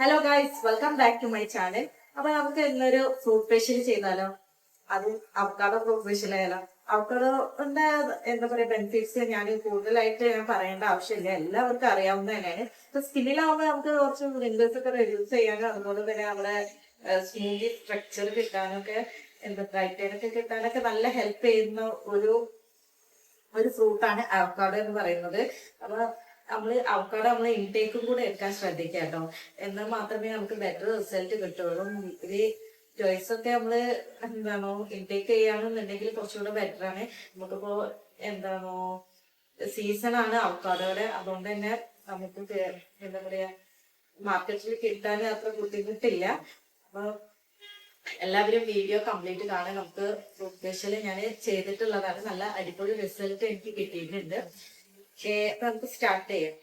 Hello guys welcome back to my channel അപ്പൊ നമുക്ക് ഇന്നൊരു ഫ്രൂട്ട് ഫേഷ്യൽ ചെയ്താലോ? അത് അവക്കാടോ ഫ്രൂട്ട് ഫേഷ്യൽ ആയാലോ? അവക്കാടോന്റെ എന്താ പറയാ ബെനിഫിറ്റ്സ് ഞാൻ കൂടുതലായിട്ട് ഞാൻ പറയേണ്ട ആവശ്യമില്ല. എല്ലാവർക്കും അറിയാവുന്ന തന്നെയാണ് ഇപ്പൊ സ്കിന്നിലാവുമ്പോൾ നമുക്ക് കുറച്ച് റിങ്കിൾസ് ഒക്കെ റെഡ്യൂസ് ചെയ്യാനും അതുപോലെ തന്നെ നമ്മുടെ സ്മൂതി സ്ട്രക്ചർ കിട്ടാനൊക്കെ എന്താ ബ്രൈറ്റൻ ഒക്കെ കിട്ടാനൊക്കെ നല്ല ഹെൽപ്പ് ചെയ്യുന്ന ഒരു ഒരു ഫ്രൂട്ടാണ് അവക്കാഡോ എന്ന് പറയുന്നത്. അപ്പൊ നമ്മൾ അവക്കാട് നമ്മൾ ഇൻടേക്കും കൂടെ എടുക്കാൻ ശ്രദ്ധിക്കുക കേട്ടോ. എന്നാൽ മാത്രമേ നമുക്ക് ബെറ്റർ റിസൾട്ട് കിട്ടുള്ളൂ ഇത് ചോയ്സ് ഒക്കെ നമ്മൾ എന്താണോ ഇൻടേക്ക് ചെയ്യുകയാണെന്നുണ്ടെങ്കിൽ കുറച്ചുകൂടെ ബെറ്റർ ആണ്. നമുക്കിപ്പോ എന്താണോ സീസൺ ആണ് അവക്കാടോടെ അതുകൊണ്ട് തന്നെ നമുക്ക് എന്താ പറയാ മാർക്കറ്റിൽ കിട്ടാൻ അത്ര ബുദ്ധിമുട്ടില്ല. അപ്പൊ എല്ലാവരും വീഡിയോ കംപ്ലീറ്റ് കാണാൻ നമുക്ക് ഫ്രൂട്ട് ഞാൻ ചെയ്തിട്ടുള്ളതാണ്. നല്ല അടിപൊളി റിസൾട്ട് എനിക്ക് കിട്ടിയിട്ടുണ്ട്. നമുക്ക് സ്റ്റാർട്ട് ചെയ്യാം.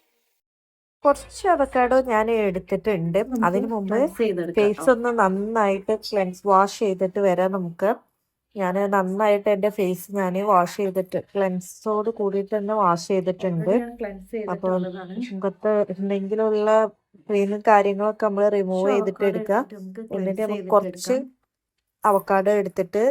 കുറച്ച് അവക്കാഡോ ഞാൻ എടുത്തിട്ടുണ്ട്. അതിന് മുമ്പ് ഫേസ് ഒന്ന് നന്നായിട്ട് ക്ലെൻസ് വാഷ് ചെയ്തിട്ട് വരാം നമുക്ക്. ഞാൻ നന്നായിട്ട് എന്റെ ഫേസ് ഞാൻ വാഷ് ചെയ്തിട്ട് ക്ലെൻസോട് കൂടിയിട്ട് തന്നെ വാഷ് ചെയ്തിട്ടുണ്ട്. അപ്പോൾ മുഖത്ത് എന്തെങ്കിലുമുള്ള ക്രീമും കാര്യങ്ങളൊക്കെ നമ്മൾ റിമൂവ് ചെയ്തിട്ട് എടുക്കുക എന്നിട്ട് നമുക്ക് കുറച്ച് അവക്കാഡോ എടുത്തിട്ട്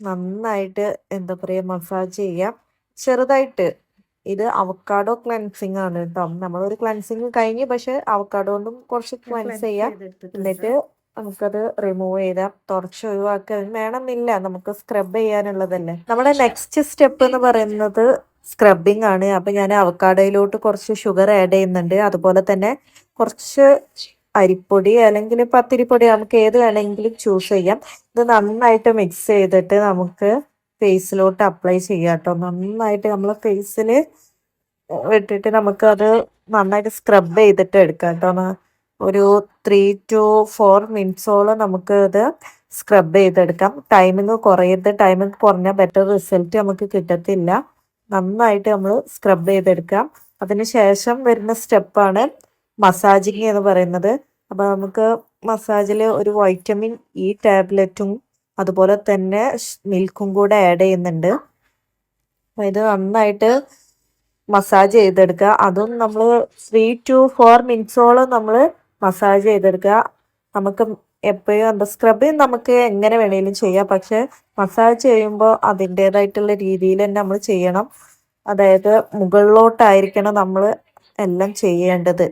നന്നായിട്ട് എന്താ പറയുക മസാജ് ചെയ്യാം. ചെറുതായിട്ട് ഇത് അവക്കാഡോ ക്ലൻസിങ് ആണ് കേട്ടോ നമ്മളൊരു ക്ലൻസിങ് കഴിഞ്ഞ് പക്ഷെ അവക്കാഡോ കൊണ്ടും കുറച്ച് ക്ലൻസ് ചെയ്യാം. എന്നിട്ട് നമുക്കത് റിമൂവ് ചെയ്താൽ തുടച്ച് ഒഴിവാക്കാൻ വേണമെന്നില്ല. നമുക്ക് സ്ക്രബ് ചെയ്യാനുള്ളതല്ലേ. നമ്മുടെ നെക്സ്റ്റ് സ്റ്റെപ്പ് എന്ന് പറയുന്നത് സ്ക്രബിങ് ആണ്. അപ്പൊ ഞാൻ അവക്കാഡോയിലോട്ട് കുറച്ച് ഷുഗർ ആഡ് ചെയ്യുന്നുണ്ട്. അതുപോലെ തന്നെ കുറച്ച് അരിപ്പൊടി അല്ലെങ്കിൽ പത്തിരിപ്പൊടി നമുക്ക് ഏത് വേണമെങ്കിലും ചൂസ് ചെയ്യാം. ഇത് നന്നായിട്ട് മിക്സ് ചെയ്തിട്ട് നമുക്ക് ഫേസിലോട്ട് അപ്ലൈ ചെയ്യാം കേട്ടോ നന്നായിട്ട് നമ്മൾ ഫേസിൽ ഇട്ടിട്ട് നമുക്ക് അത് നന്നായിട്ട് സ്ക്രബ് ചെയ്തിട്ട് എടുക്കാം കേട്ടോ ഒരു ത്രീ ടു ഫോർ മിനിറ്റ്സോളം നമുക്ക് ഇത് സ്ക്രബ് ചെയ്തെടുക്കാം. ടൈമിങ് കുറയരുത്. ടൈമിങ് കുറഞ്ഞാൽ ബെറ്റർ റിസൾട്ട് നമുക്ക് കിട്ടത്തില്ല. നന്നായിട്ട് നമ്മൾ സ്ക്രബ് ചെയ്തെടുക്കാം. അതിനുശേഷം വരുന്ന സ്റ്റെപ്പാണ് മസാജിങ് എന്ന് പറയുന്നത്. അപ്പോൾ നമുക്ക് മസാജിൽ ഒരു വൈറ്റമിൻ ഇ ടാബ്ലറ്റും അതുപോലെ തന്നെ മിൽക്കും കൂടെ ആഡ് ചെയ്യുന്നുണ്ട്. അപ്പോൾ ഇത് നന്നായിട്ട് മസാജ് ചെയ്തെടുക്കുക. അതും നമ്മൾ ത്രീ ടു ഫോർ മിനിറ്റ്സോളം നമ്മൾ മസാജ് ചെയ്തെടുക്കുക. നമുക്ക് എപ്പോഴും എന്താ സ്ക്രബ് നമുക്ക് എങ്ങനെ വേണേലും ചെയ്യാം. പക്ഷെ മസാജ് ചെയ്യുമ്പോൾ അതിന്റെതായിട്ടുള്ള രീതിയിൽ തന്നെ നമ്മൾ ചെയ്യണം. അതായത് മുകളിലോട്ടായിരിക്കണം നമ്മൾ എല്ലാം ചെയ്യേണ്ടത്.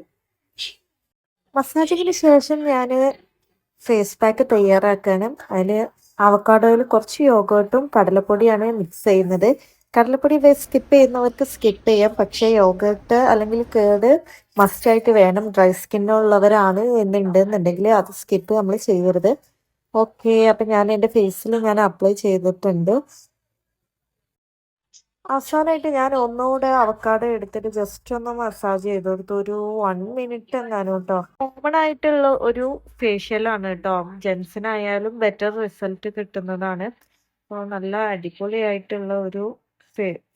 മസാജിങ്ങിന് ശേഷം ഞാൻ ഫേസ് പാക്ക് തയ്യാറാക്കാനും അതിൽ അവക്കാഡോയിൽ കുറച്ച് യോഗേർട്ടും കടലപ്പൊടിയാണ് മിക്സ് ചെയ്യുന്നത്. കടലപ്പൊടി സ്കിപ്പ് ചെയ്യുന്നവർക്ക് സ്കിപ്പ് ചെയ്യാം. പക്ഷേ യോഗേർട്ട് അല്ലെങ്കിൽ കേട് മസ്റ്റായിട്ട് വേണം. ഡ്രൈ സ്കിന്നുള്ളവരാണ് എന്നുണ്ടെന്നുണ്ടെങ്കിൽ അത് സ്കിപ്പ് നമ്മൾ ചെയ്യരുത്. ഓക്കെ അപ്പം ഞാൻ എന്റെ ഫേസിൽ ഞാൻ അപ്ലൈ ചെയ്തിട്ടുണ്ട്. അവസാനമായിട്ട് ഞാൻ ഒന്നുകൂടെ അവക്കാട് എടുത്തിട്ട് ജസ്റ്റ് ഒന്ന് മസാജ് ചെയ്ത് കൊടുത്തു ഒരു വൺ മിനിറ്റ് എങ്ങാനും കേട്ടോ കോമൺ ആയിട്ടുള്ള ഒരു ഫേഷ്യലാണ് കേട്ടോ ജെൻസിനായാലും ബെറ്റർ റിസൾട്ട് കിട്ടുന്നതാണ്. അപ്പോൾ നല്ല അടിപൊളിയായിട്ടുള്ള ഒരു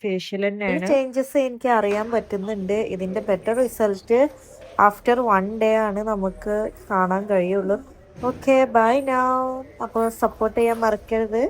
ഫേഷ്യൽ തന്നെയാണ്. ചേഞ്ചസ് എനിക്ക് അറിയാൻ പറ്റുന്നുണ്ട്. ഇതിന്റെ better result after one day ആണ് നമുക്ക് കാണാൻ കഴിയുള്ളൂ. ഓക്കെ ബൈ നൗ അപ്പോൾ സപ്പോർട്ട് ചെയ്യാൻ മറക്കരുത്.